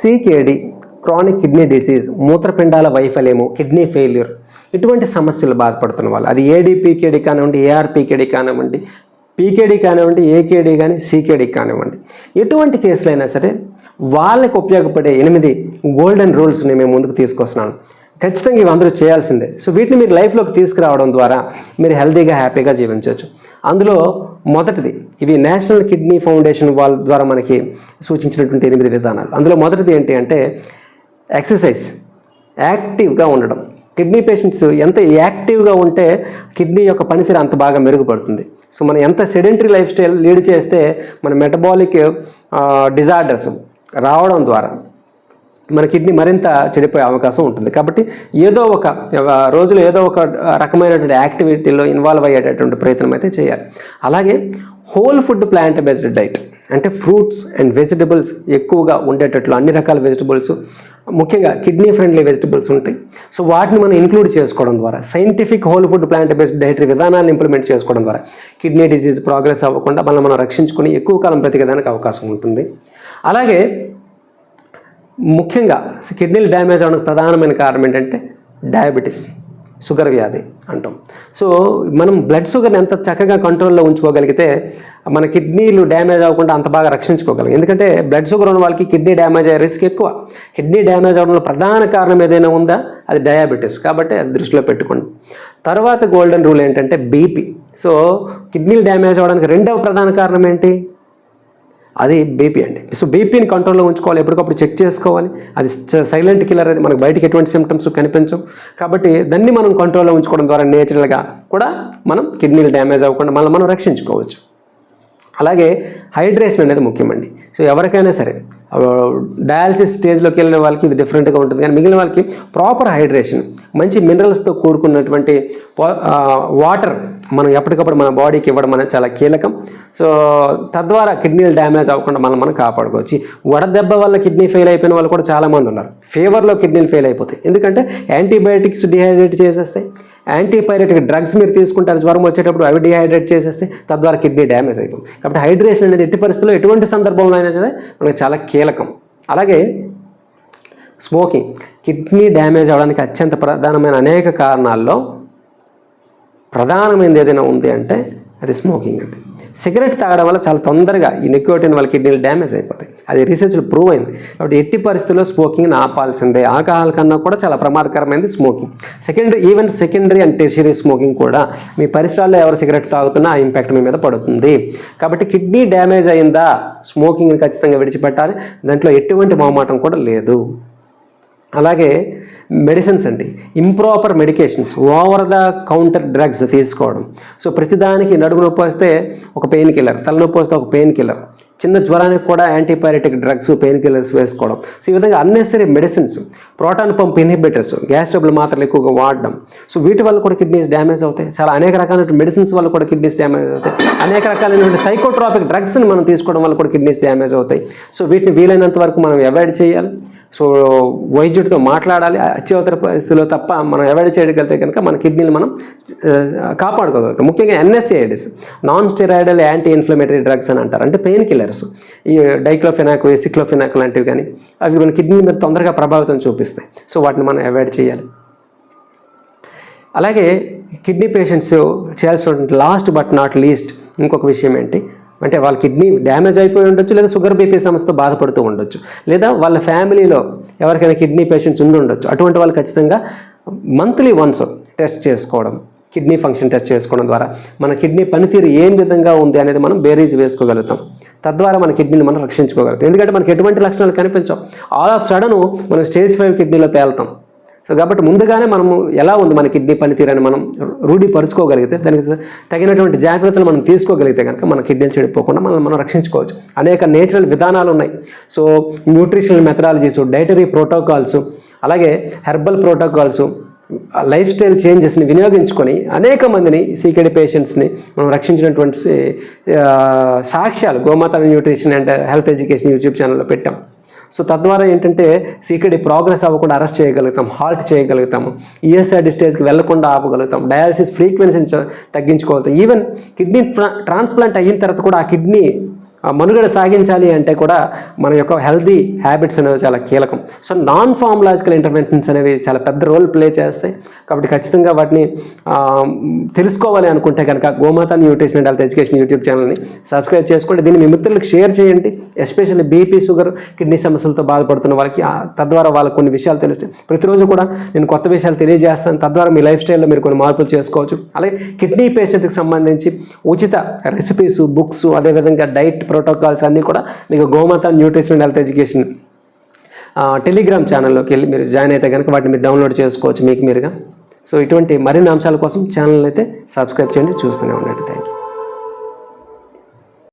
CKD chronic kidney disease మూత్రపిండాల వైఫల్యము kidney failure ఇటువంటి సమస్యలు బాధపడుతున్న వాళ్ళు. అది ఏడీపీకేడి కానివ్వండి ఏఆర్పీకేడి కానివ్వండి పీకేడి కానివ్వండి ఏకేడి కానీ సీకేడి కానివ్వండి. ఎటువంటి కేసులైనా సరే వాళ్ళకి ఉపయోగపడే ఎనిమిది గోల్డెన్ రూల్స్ని మేము ముందుకు తీసుకొస్తున్నాను. ఖచ్చితంగా ఇవి అందరూ చేయాల్సిందే. సో వీటిని మీరు లైఫ్లోకి తీసుకురావడం ద్వారా మీరు హెల్తీగా హ్యాపీగా జీవించవచ్చు. అందులో మొదటిది ఇవి నేషనల్ కిడ్నీ ఫౌండేషన్ వాళ్ళ ద్వారా మనకి సూచించినటువంటి ఎనిమిది విధానాలు. అందులో మొదటిది ఏంటి అంటే ఎక్సర్సైజ్ యాక్టివ్గా ఉండడం. కిడ్నీ పేషెంట్స్ ఎంత యాక్టివ్గా ఉంటే కిడ్నీ యొక్క పనితీరు అంత బాగా మెరుగుపడుతుంది. సో మనం ఎంత సెడెంటరీ లైఫ్ స్టైల్ లీడ్ చేస్తే మన మెటబాలిక్ డిజార్డర్స్ రావడం ద్వారా మన కిడ్నీ మరింత చెడిపోయే అవకాశం ఉంటుంది. కాబట్టి ఏదో ఒక రోజులో ఏదో ఒక రకమైనటువంటి యాక్టివిటీలో ఇన్వాల్వ్ అయ్యేటటువంటి ప్రయత్నం అయితే చేయాలి. అలాగే whole food plant based diet అంటే ఫ్రూట్స్ అండ్ వెజిటబుల్స్ ఎక్కువగా ఉండేటట్లు అన్ని రకాల వెజిటబుల్స్ ముఖ్యంగా కిడ్నీ ఫ్రెండ్లీ వెజిటబుల్స్ ఉంటాయి. సో వాటిని మనం ఇంక్లూడ్ చేసుకోవడం ద్వారా scientific whole food plant based dietary విధానాలను ఇంప్లిమెంట్ చేసుకోవడం ద్వారా కిడ్నీ డిజీజ్ ప్రోగ్రెస్ అవ్వకుండా మనం మనం రక్షించుకుని ఎక్కువ కాలం బ్రతికేదానికి అవకాశం ఉంటుంది. అలాగే ముఖ్యంగా కిడ్నీలు డ్యామేజ్ అవడానికి ప్రధానమైన కారణం ఏంటంటే డయాబెటీస్ షుగర్ వ్యాధి అంటాం. సో మనం బ్లడ్ షుగర్ని ఎంత చక్కగా కంట్రోల్లో ఉంచుకోగలిగితే మన కిడ్నీలు డ్యామేజ్ అవ్వకుండా అంత బాగా రక్షించుకోగలం. ఎందుకంటే బ్లడ్ షుగర్ ఉన్న వాళ్ళకి కిడ్నీ డ్యామేజ్ అయ్యే రిస్క్ ఎక్కువ. కిడ్నీ డ్యామేజ్ అవడంలో ప్రధాన కారణం ఏదైనా ఉందా? అది డయాబెటీస్. కాబట్టి అది దృష్టిలో పెట్టుకోండి. తర్వాత గోల్డెన్ రూల్ ఏంటంటే బీపీ. సో కిడ్నీలు డ్యామేజ్ అవ్వడానికి రెండవ ప్రధాన కారణం ఏంటి? అది బీపీ అండి. సో బీపీని కంట్రోల్లో ఉంచుకోవాలి. ఎప్పటికప్పుడు చెక్ చేసుకోవాలి. అది సైలెంట్ కిల్లర్ అది మనకు బయటకి ఎటువంటి సిమ్టమ్స్ కనిపించవు. కాబట్టి దాన్ని మనం కంట్రోల్లో ఉంచుకోవడం ద్వారా నేచురల్గా కూడా మనం కిడ్నీలు డ్యామేజ్ అవ్వకుండా మనం మనం రక్షించుకోవచ్చు. అలాగే హైడ్రేషన్ అనేది ముఖ్యమండి. సో ఎవరికైనా సరే డయాలసిస్ స్టేజ్లోకి వెళ్ళిన వాళ్ళకి ఇది డిఫరెంట్గా ఉంటుంది. కానీ మిగిలిన వాళ్ళకి ప్రాపర్ హైడ్రేషన్ మంచి మినరల్స్తో కూడుకున్నటువంటి వాటర్ మనం ఎప్పటికప్పుడు మన బాడీకి ఇవ్వడం అనేది చాలా కీలకం. సో తద్వారా కిడ్నీలు డ్యామేజ్ అవ్వకుండా మనం మనం కాపాడుకోవచ్చు. వడదెబ్బ వల్ల కిడ్నీ ఫెయిల్ అయిపోయిన వాళ్ళు కూడా చాలామంది ఉన్నారు. ఫీవర్లో కిడ్నీలు ఫెయిల్ అయిపోతాయి. ఎందుకంటే యాంటీబయాటిక్స్ డిహైడ్రేట్ చేసేస్తాయి. యాంటీపైరెటిక్ డ్రగ్స్ మీరు తీసుకుంటారు జ్వరం వచ్చేటప్పుడు అవి డిహైడ్రేట్ చేసేస్తే తద్వారా కిడ్నీ డ్యామేజ్ అయిపోతుంది. కాబట్టి హైడ్రేషన్ అనేది ఎట్టి పరిస్థితుల్లో ఎటువంటి సందర్భంలో అయినా సరే మనకి చాలా కీలకం. అలాగే స్మోకింగ్. కిడ్నీ డ్యామేజ్ అవడానికి అత్యంత ప్రధానమైన అనేక కారణాల్లో ప్రధానమైనది ఏదైనా ఉంది అంటే అది స్మోకింగ్ అండి. సిగరెట్ తాగడం వల్ల చాలా తొందరగా ఈ నికోటిన్ వాళ్ళ కిడ్నీలు డ్యామేజ్ అయిపోతాయి. అది రీసెర్చ్లో ప్రూవ్ అయింది. కాబట్టి ఎట్టి పరిస్థితుల్లో స్మోకింగ్ని ఆపాల్సిందే. ఆల్కహాల్ కన్నా కూడా చాలా ప్రమాదకరమైనది smoking secondary even secondary and tertiary smoking కూడా మీ పరిసరాల్లో ఎవరు సిగరెట్ తాగుతున్నా ఆ ఇంపాక్ట్ మీ మీద పడుతుంది. కాబట్టి కిడ్నీ డ్యామేజ్ అయిందా స్మోకింగ్ని ఖచ్చితంగా విడిచిపెట్టాలి. దాంట్లో ఎటువంటి మొహమాటం కూడా లేదు. అలాగే మెడిసిన్స్ అండి. Improper medications over the counter drugs తీసుకోవడం. సో ప్రతిదానికి నడుము నొప్పి వస్తే ఒక పెయిన్ కిల్లర్ తలనొప్పి వస్తే ఒక పెయిన్ కిల్లర్ చిన్న జ్వరానికి కూడా యాంటీబయాటిక్ డ్రగ్స్ పెయిన్ కిల్లర్స్ వేసుకోవడం. సో ఈ విధంగా unnecessary medicines proton pump inhibitors gas trouble మాత్రలు ఎక్కువగా వాడడం. సో వీటి వల్ల కూడా కిడ్నీస్ డ్యామేజ్ అవుతాయి. చాలా అనేక రకాలైన మెడిసిన్స్ వల్ల కూడా కిడ్నీస్ డ్యామేజ్ అవుతాయి. అనేక రకాలైనటువంటి సైకోట్రాపిక్ డ్రగ్స్ని మనం తీసుకోవడం వల్ల కూడా కిడ్నీస్ డ్యామేజ్ అవుతాయి. సో వీటిని వీలైనంత వరకు మనం అవాయిడ్ చేయాలి. సో వైద్యుడితో మాట్లాడాలి అత్యవసర పరిస్థితిలో తప్ప మనం అవాయిడ్ చేయగలిగితే కనుక మన కిడ్నీని మనం కాపాడుకోగలుగుతాం. ముఖ్యంగా NSAIDs non steroidal anti inflammatory drugs అని అంటారు. అంటే పెయిన్ కిల్లర్స్ ఈ డైక్లోఫెనాక్ సిక్లోఫెనాక్ లాంటివి కానీ అవి మన కిడ్నీ మీద తొందరగా ప్రభావితం చూపిస్తాయి. సో వాటిని మనం అవాయిడ్ చేయాలి. అలాగే కిడ్నీ పేషెంట్స్ చేయాల్సినటువంటి లాస్ట్ బట్ నాట్ లీస్ట్ ఇంకొక విషయం ఏంటి? అంటే వాళ్ళ కిడ్నీ డ్యామేజ్ అయిపోయి ఉండొచ్చు లేదా షుగర్ బీపీ సమస్యతో బాధపడుతూ ఉండొచ్చు లేదా వాళ్ళ ఫ్యామిలీలో ఎవరికైనా కిడ్నీ పేషెంట్స్ ఉండి ఉండొచ్చు. అటువంటి వాళ్ళు ఖచ్చితంగా మంత్లీ వన్స్ టెస్ట్ చేసుకోవడం కిడ్నీ ఫంక్షన్ టెస్ట్ చేసుకోవడం ద్వారా మన కిడ్నీ పనితీరు ఏం విధంగా ఉంది అనేది మనం బేరీజ్ వేసుకోగలుగుతాం. తద్వారా మన కిడ్నీని మనం రక్షించుకోగలుగుతాం. ఎందుకంటే మనకి ఎటువంటి లక్షణాలు కనిపించవు. ఆల్ ఆఫ్ సడన్ మనం స్టేజ్ ఫైవ్ కిడ్నీలో తేలుతాం. సో కాబట్టి ముందుగానే మనము ఎలా ఉంది మన కిడ్నీ పనితీరని మనం రూఢీపరుచుకోగలిగితే దానికి తగినటువంటి జాగ్రత్తలు మనం తీసుకోగలిగితే కనుక మన కిడ్నీలు చెడిపోకుండా మనం మనం రక్షించుకోవచ్చు. అనేక నేచురల్ విధానాలు ఉన్నాయి. So nutritional methodologies dietary protocols అలాగే హెర్బల్ ప్రోటోకాల్స్ లైఫ్ స్టైల్ చేంజెస్ని వినియోగించుకొని అనేక మందిని సీకెడి పేషెంట్స్ని మనం రక్షించినటువంటి సాక్ష్యాలు Gomata nutrition and health education YouTube ఛానల్లో పెట్టాం. సో తద్వారా ఏంటంటే సీకెడి ప్రోగ్రెస్ అవ్వకుండా అరెస్ట్ చేయగలుగుతాం హాల్ట్ చేయగలుగుతాము ఈఎస్ఐడి స్టేజ్కి వెళ్ళకుండా ఆపగలుగుతాం డయాలసిస్ ఫ్రీక్వెన్సీని తగ్గించుకోగలుగుతాం. ఈవెన్ కిడ్నీ ట్రాన్స్ప్లాంట్ అయిన తర్వాత కూడా ఆ కిడ్నీ ఆ, మనుగడ సాగించాలి అంటే కూడా మన యొక్క హెల్దీ హ్యాబిట్స్ అనేవి చాలా కీలకం. సో నాన్ ఫార్మలాజికల్ ఇంటర్వెన్షన్స్ అనేవి చాలా పెద్ద రోల్ ప్లే చేస్తాయి. కాబట్టి ఖచ్చితంగా వాటిని తెలుసుకోవాలి అనుకుంటే కనుక Gomata nutrition and health education YouTube ఛానల్ని సబ్స్క్రైబ్ చేసుకోండి. దీన్ని మీ మిత్రులకు షేర్ చేయండి. ఎస్పెషల్లీ బీపీ షుగర్ కిడ్నీ సమస్యలతో బాధపడుతున్న వాళ్ళకి తద్వారా వాళ్ళకు కొన్ని విషయాలు తెలుస్తాయి. ప్రతిరోజు కూడా నేను కొత్త విషయాలు తెలియజేస్తాను. తద్వారా మీ లైఫ్ స్టైల్లో మీరు కొన్ని మార్పులు చేసుకోవచ్చు. అలాగే కిడ్నీ పేషెంట్కి సంబంధించి ఉచిత రెసిపీస్ బుక్స్ అదేవిధంగా డైట్ ప్రోటోకాల్స్ అన్నీ కూడా మీకు Gomata nutrition and health education Telegram ఛానల్లోకి వెళ్ళి మీరు జాయిన్ అయితే కనుక వాటిని మీరు డౌన్లోడ్ చేసుకోవచ్చు మీకు మీరుగా. సో ఇటువంటి మరిన్ని అంశాల కోసం ఛానల్ అయితే సబ్స్క్రైబ్ చేయండి. చూస్తూనే ఉండండి. Thank you